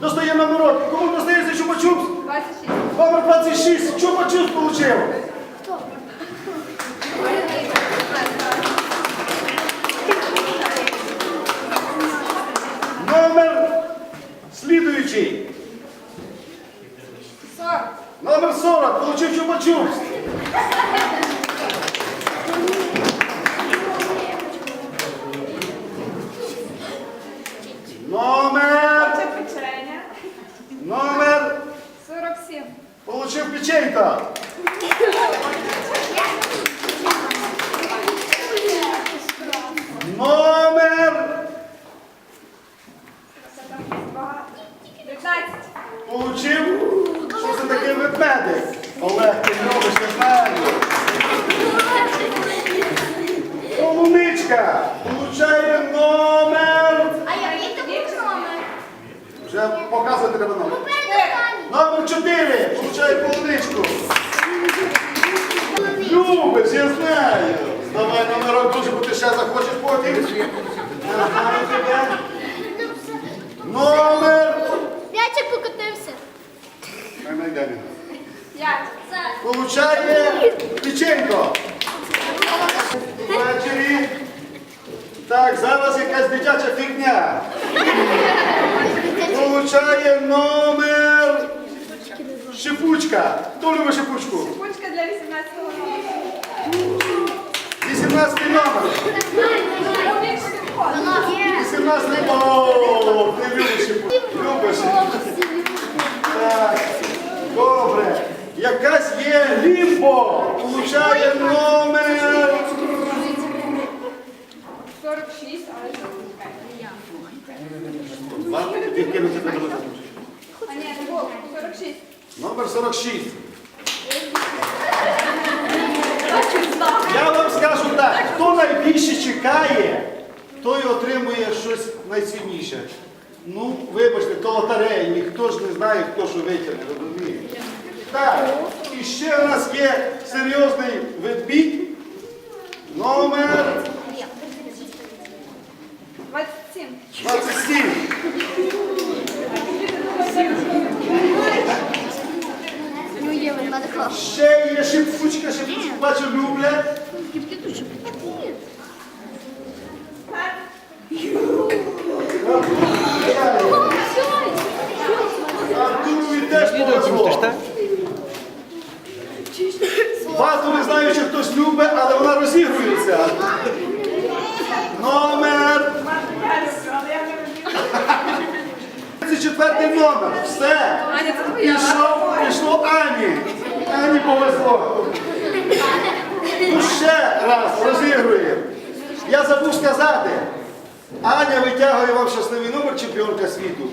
Достає номерок. Кому достається чупа-чупс? 26. Номер 26. Чупа-чупс получив. Номер слідуючий. 40. Номер 40. Получив чупа-чупс. Номер. Це печення. Номер. 47. Получив печенька. Номер. Це багато. 19. Получив. Що це таке ведмедик? Олег, ти любиш, я знаю. Полуничка. Получає номер. А я їй таку номер. Вже показувати треба номер. Попереду Номер 4. Получає полуничку. Любиш, я знаю. Давай номерок дуже, бо ти ще захочеш потім. Я знаю тебе. Номер. М'ячик покотився. Хай найде він. 5. Получає печенько. Ввечері. Так, зараз якась дитяча фігня. Получає номер. Шипучка. Хто любить шипучку? Кучка для 18 року. 18 номер. Більше підходить. 18 О, ти любиш. Любиш. Так, добре. Якась є лімбо. Получає номер. 46, але дороги. А ні, не було. 46. Номер 46. Я вам скажу так, хто найбільше чекає, той отримує щось найцінніше. Ну, вибачте, то лотерея, ніхто ж не знає, хто що витягне, розумієте? Так, і ще у нас є серйозний ведмідь. Номер 27. 27. Ну. Ще є шипучка, шипучку бачу люблять. Артурові теж повезло. Вату не знаю, чи хтось любить, але вона розігрується. Номер Я люблю, але я не люблю. 34 номер. Все. Аня, це твоя. Пішло, пішло Ані. Ані повезло. Ну ще раз розігруємо. Я забув сказати. Аня витягує вам щасливий номер чемпіонка світу.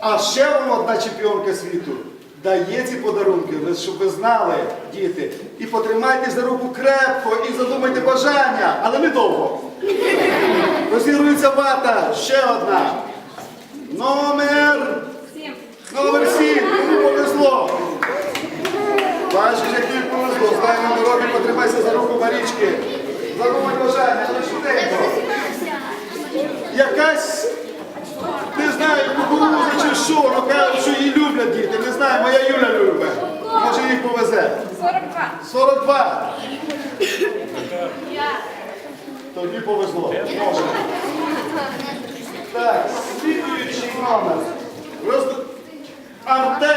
А ще вам одна чемпіонка світу дає ці подарунки, ви- щоб ви знали, діти. І потримайте за руку крепко і задумайте бажання, але не довго. Розігрується вата, ще одна. Номер. 7. Номер 7. Кому повезло. Бачиш, як тобі повезло. Стай на дорогу, потримайся за руку Марічки. Задумай бажання, але швиденько. Якась, не знаю, кукуруза чи що, ну кажуть, що її люблять діти. Не знаю, моя Юля любить. Може їй повезе. 42. 42. Тобі повезло. Так, слідуючий номер. Просто Артем.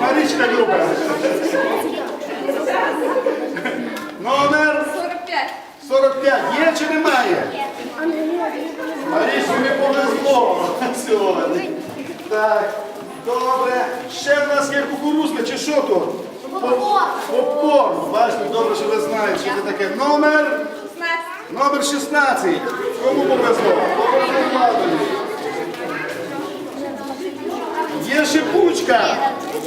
Марічка любить. Номер 45. 45. Є чи немає? Марічку не повезло сьогодні. Так, добре. Ще в нас є кукурузка, чи що тут? Попкорн. Бачите, добре, що ви знаєте, що це таке. Номер 16. Номер 16. Кому повезло? Повезло Владові. Є шипучка.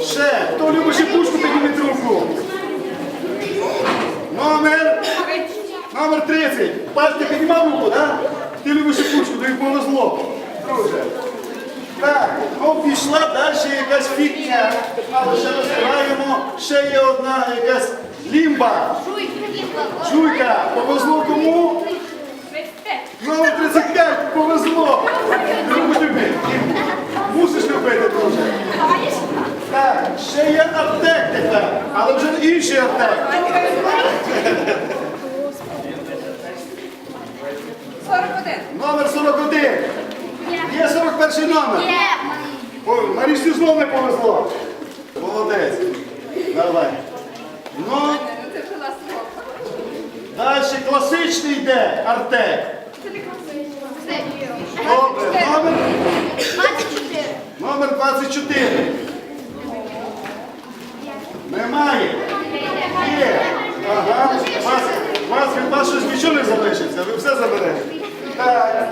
Ще. Хто любить шипучку, підніміть руку. Номер. Номер 30. Бачите, піднімав руку, так? Ти любиш шипучку, тобі повезло. Друже. Так, ну пішла далі якась фітня, але ще розбираємо, ще є одна якась лімба. Чуйка, повезло кому? Ну, Номер 35 повезло. Любу тобі. Мусиш любити дуже. Так, ще є аптека, але вже інший аптеки. 41. Номер 41. Є 41 номер. Є. Марічці знову не повезло. Молодець. Давай. Ну, Це далі класичний йде Артек. Добре, номер, 24. номер 24. Немає. Є. Ага. Вас, вас від вас щось нічого не залишиться, ви все заберете. Так.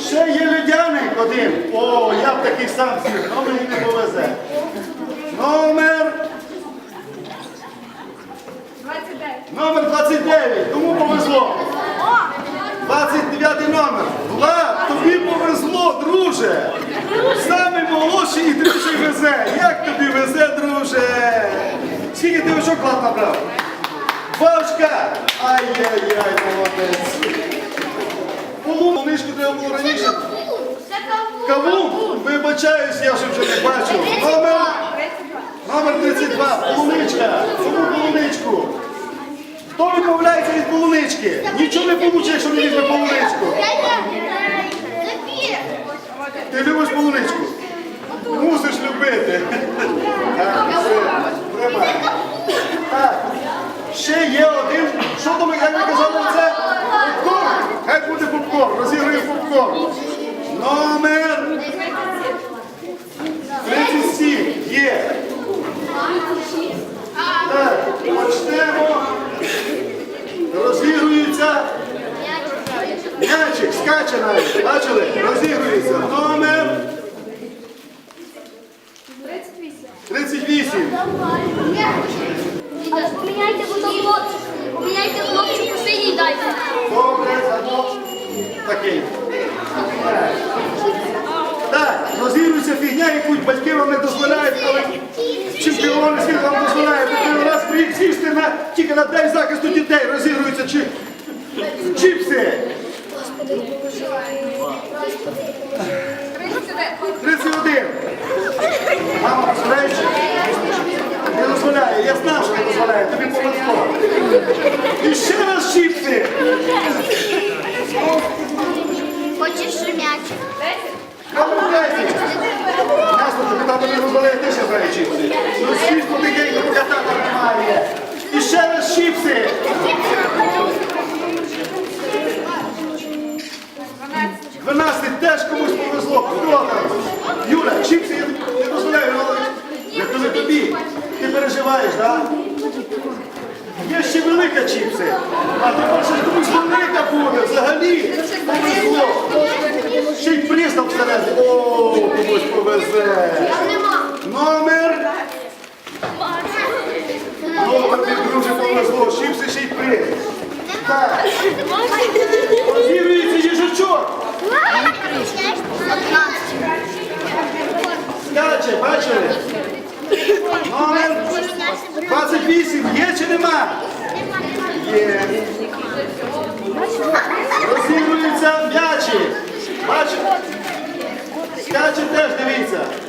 Ще є людяник один. О, я б такий сам з'їв, але мені не повезе. Номер, 29. номер 29. Кому повезло? 29 номер. Влад, тобі повезло, друже. Самий молодший і дружий везе. Як тобі везе, друже? Скільки ти очок клад набрав? Очка. Ай-яй-яй, молодець. Полуничку треба було раніше. Кавун, вибачаюсь, я вже вже не бачу. Номер, номер 32, полуничка. Кому полуничку? Хто відмовляється від полунички? Нічого не получить, якщо не візьме полуничку. Ти любиш полуничку? Мусиш любити. Так, все. Так, ще є один. Що там, як ви казали, це? Хай буде попкорн. Розігрує попкорн. Номер 37. Є. Так, почнемо. Розігрується. М'ячик, скаче навіть. Бачили? Розігрується.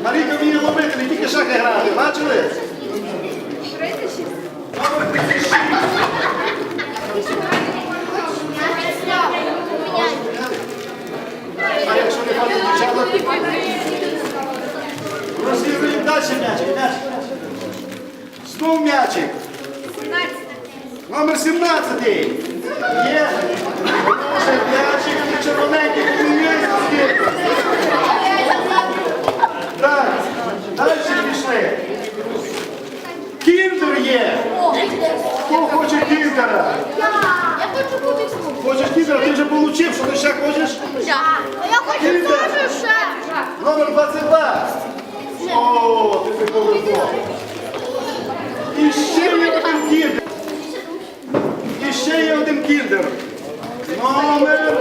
Марійка вміє ловити, не тільки шахи грати. Бачили? 36. Номер 36. А якщо не хватить дівчаток? Розігруємо далі м'ячик. М'ячик. Знов м'ячик. 17. Номер 17. Є. Боже, м'ячик, червоненький, поміняється. Так, далі пішли. Кіндер є. Хто хоче кіндера? Я хочу бути смуг. Хочеш кіндера, ти вже отримав, що ти ще хочеш? Я хочу теж ще. Номер 22. О, ти повезло. І ще є один кіндер. І ще є один кіндер. Номер.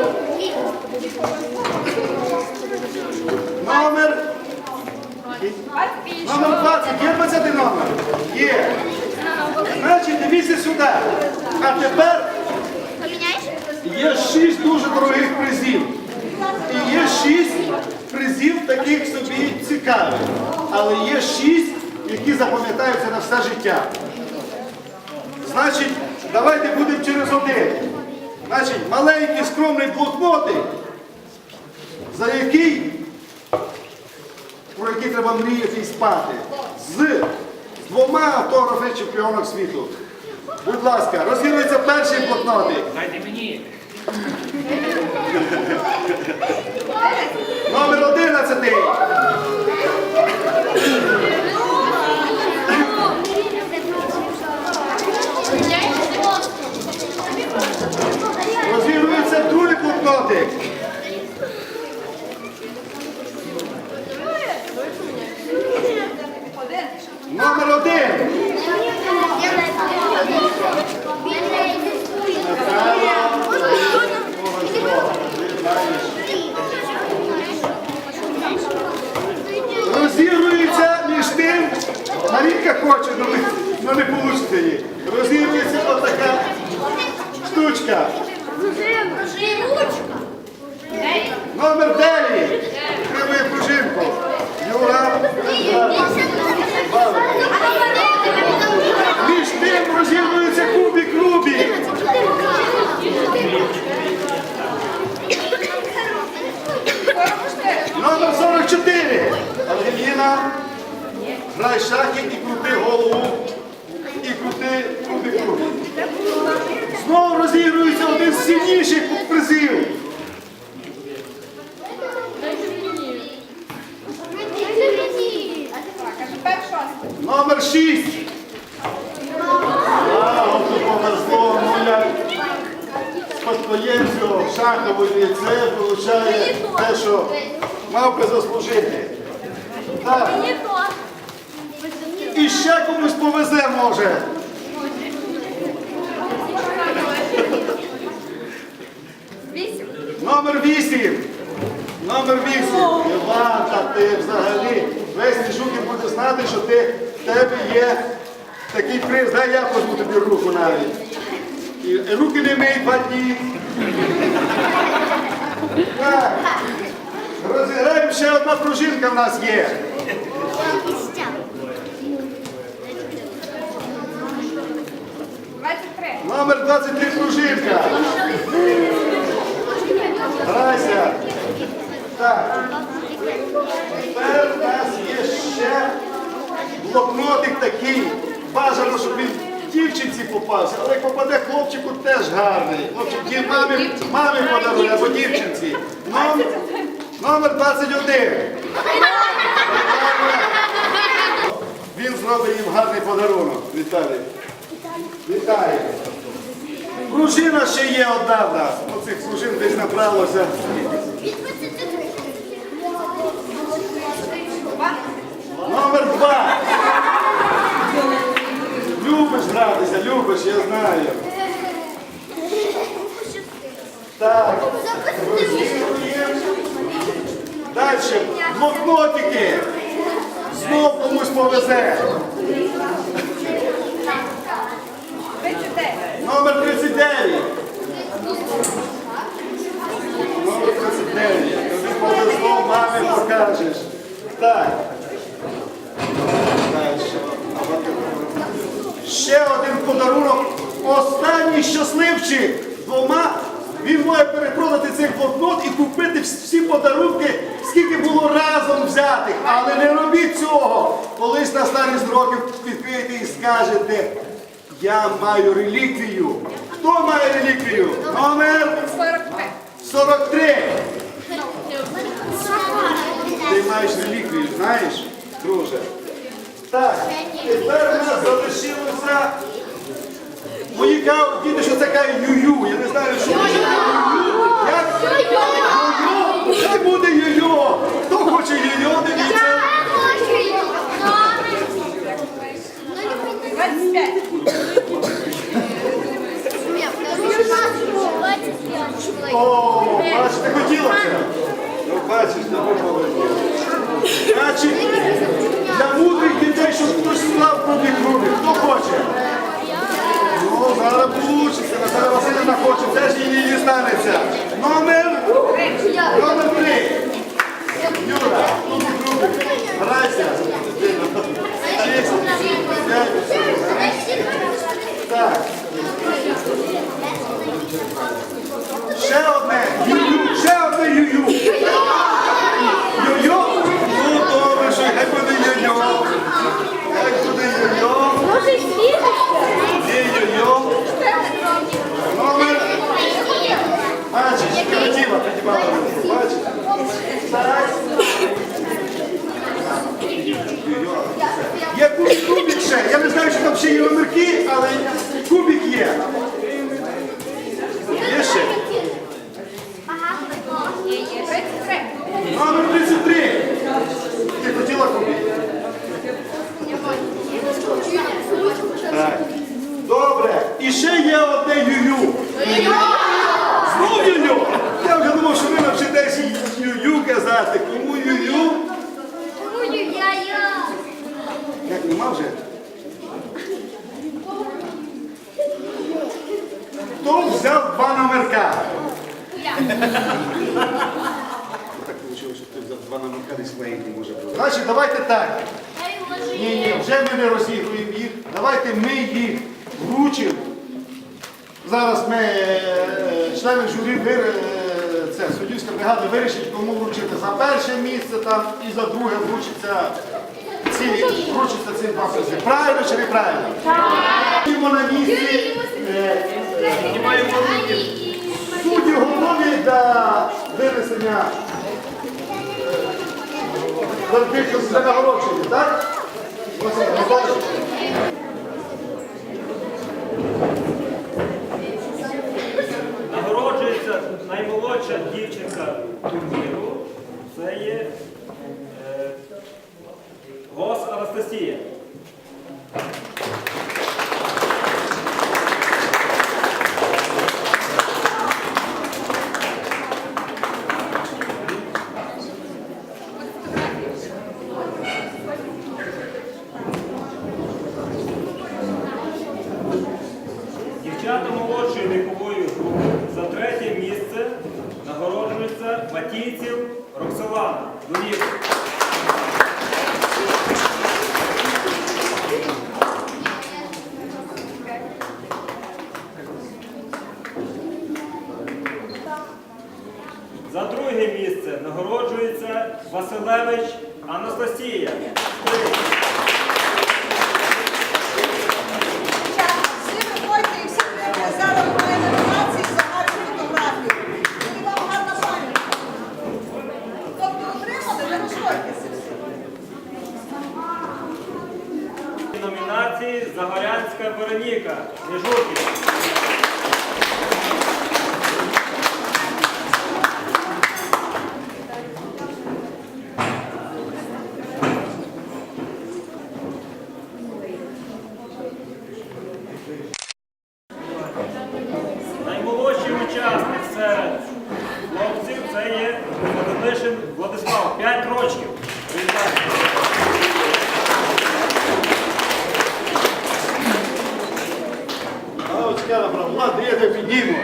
Номер. 26. Номер 20. Є 20 номер? Є. Значить, дивіться сюди. А тепер Є шість дуже дорогих призів. І є шість призів таких собі цікавих. Але є шість, які запам'ятаються на все життя. Значить, давайте будемо через один. Значить, маленький скромний блокнотик, за який, про які треба мріяти і спати, з двома автографами чемпіонок світу. Будь ласка, розгірується перший блокнотик. Дайте мені. Номер 11. Розігрується другий блокнотик. Один. Номер один. Розігрується між тим. Марінка хоче, але не, але не вийде їй. Розігрується отака штучка. Номер 9. Тримає пружинку. Юра. Між тим розігрується кубик Рубік. Номер 44. Ангеліна. Грай шахи і крути голову. І крути крути крути. Знову розігрується один з сильніших призів. Так, а тепер шостий. Номер 6. А, от повезло, моя спадкоємцю шахової, це вилучає те, що мав би заслужити. Так, і ще комусь повезе може. Вісім. Номер 8. Номер 8. Іванка, ти взагалі весь Мішукін буде знати, що ти, в тебе є такий приз. Дай я пожму тобі руку навіть. І, руки не мий два дні. Розіграємо ще одна пружинка в нас є. Номер 23 пружинка. Грайся. Так. Тепер у нас є ще блокнотик такий. Бажано, щоб він дівчинці попався, але як попаде хлопчику теж гарний. Хлопчик ді- мамі, мамі подарує або дівчинці. Номер, номер 21. Він зробить їм гарний подарунок. Віталій. Вітаю. Пружина ще є одна в нас. Оцих пружин десь набралося. Номер два. Гратися, любиш, я знаю. Так. Далі, блокнотики. Знов комусь повезе. Номер 39. Номер 39. Тобі повезло, мамі покажеш. Так. Ще один подарунок. Останній щасливчик. Двома. Він має перепродати цей блокнот і купити всі подарунки, скільки було разом взятих. Але не робіть цього. Колись на старість років відкриєте і скажете, я маю реліквію. Хто має реліквію? Номер Сорок три. 43. Ти маєш реліквію, знаєш, друже? Так, тепер у нас залишилося. Мої кажуть, діти, що це каже ю-ю. Я не знаю, що це ю-ю. Хай буде ю-ю. Хто хоче ю-ю, дивіться. Двадцять п'ять. О, бачите, хотілося. Ну, бачиш, тобі повезло. Значить, для мудрих дітей, щоб хтось знав про них руки. Хто хоче? Ну, зараз получиться. Наталя Васильівна хоче, теж її не станеться. Номер, номер три. Юра, ну, руки. Грайся. Шість, п'ять, так. Кубик, ще. Я не знаю, що там ще є номерки, але кубик є. Є ще? Багато такого. 33. Номер 33. Ти хотіла кубик? Так. Добре. І ще є одне юю. Знов юю. Я вже думав, що ви навчитесь юю казати. Кому юю? Ой, я, я. Як нема вже? Хто взяв два номерка? Так вийшло, що ти взяв два номерка, десь не може бути. Значить, давайте так. Ні, ні, вже ми не розігруємо їх. Давайте ми їх вручимо. Зараз ми, е, члени журі, вир- е, це, суддівська бригада вирішить, кому вручити за перше місце там і за друге вручиться ці, вручиться ці два. Правильно чи неправильно? Так. на місці. е, Судді готові для винесення вердикту для нагородження, так? Нагороджується наймолодша дівчинка Гос За друге місце нагороджується Василевич Анастасія. Три. Всі виходьте і всі приймете зараз буде номінації за гарну фотографію. І вам гарна пам'ять. Тобто отримали, не розходьтеся всі. Номінації Загорянська Вероніка. Нежурків. Наймолодший учасник серед хлопців це є Володимишин Владислав. 5 років. Вітаю. А ось я набрав, ладно, я тебе підніму.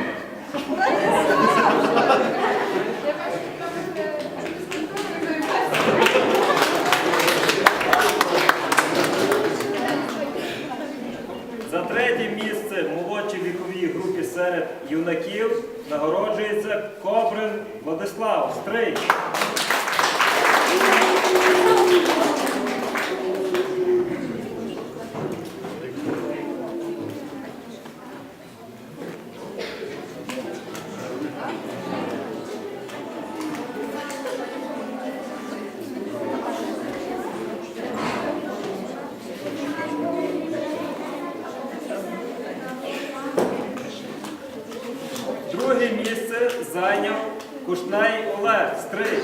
За третє місце в молодшій віковій групі серед юнаків нагороджується Кобрин Владислав Стрий. Друге місце зайняв Кушнай Олег Стрий.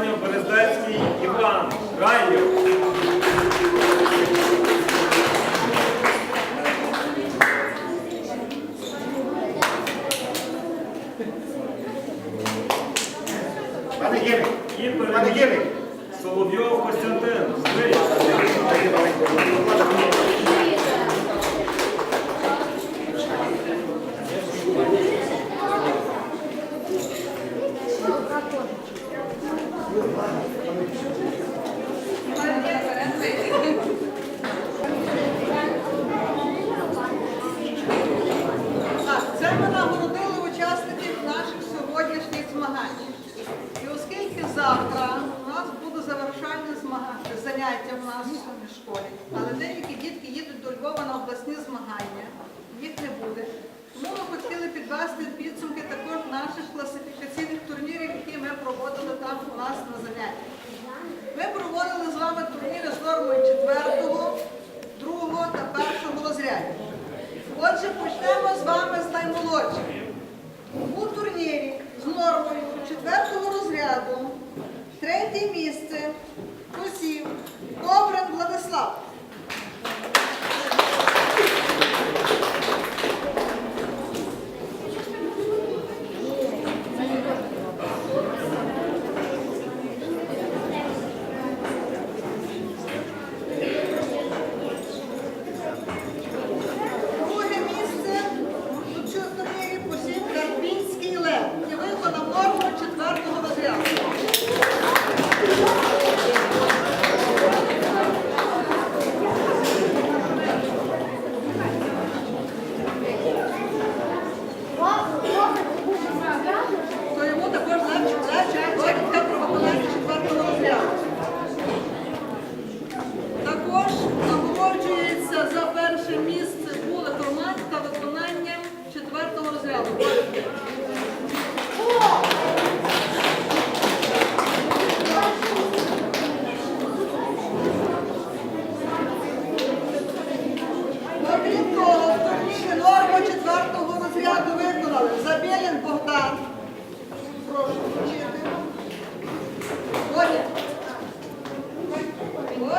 Берездецький Іван Райлів. Пане Гірик, І пане переміг Гірик. Соловйов Костянтин. Стрий. Так, це ми нагородили учасників наших сьогоднішніх змагань. І оскільки завтра у нас буде завершальне змагання, заняття в в школі, але деякі дітки їдуть до Львова на обласні змагання, їх не буде. Тому ми хотіли підвести підсумки також наших класифікаційних турнірів, які ми проводили там у нас на занятті. Ми проводили з вами турніри з нормою 4, 2 та 1 розрядів. Отже, почнемо з вами з наймолодших. У турнірі з нормою четвертого розряду третє місце посів Коврин Владислав.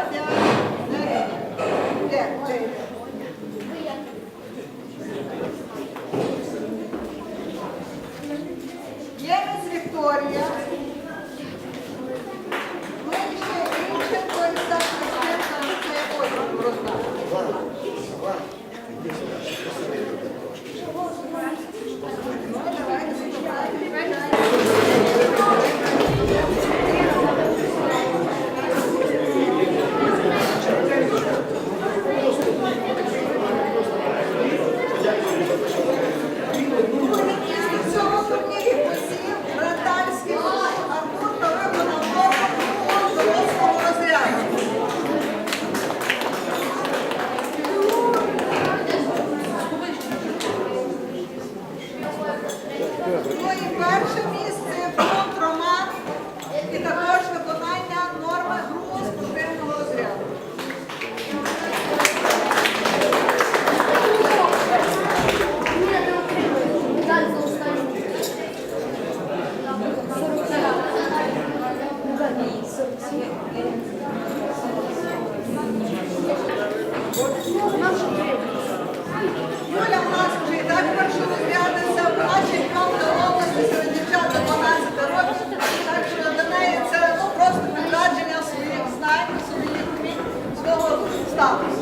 ます。Твоє перше місце. 있다.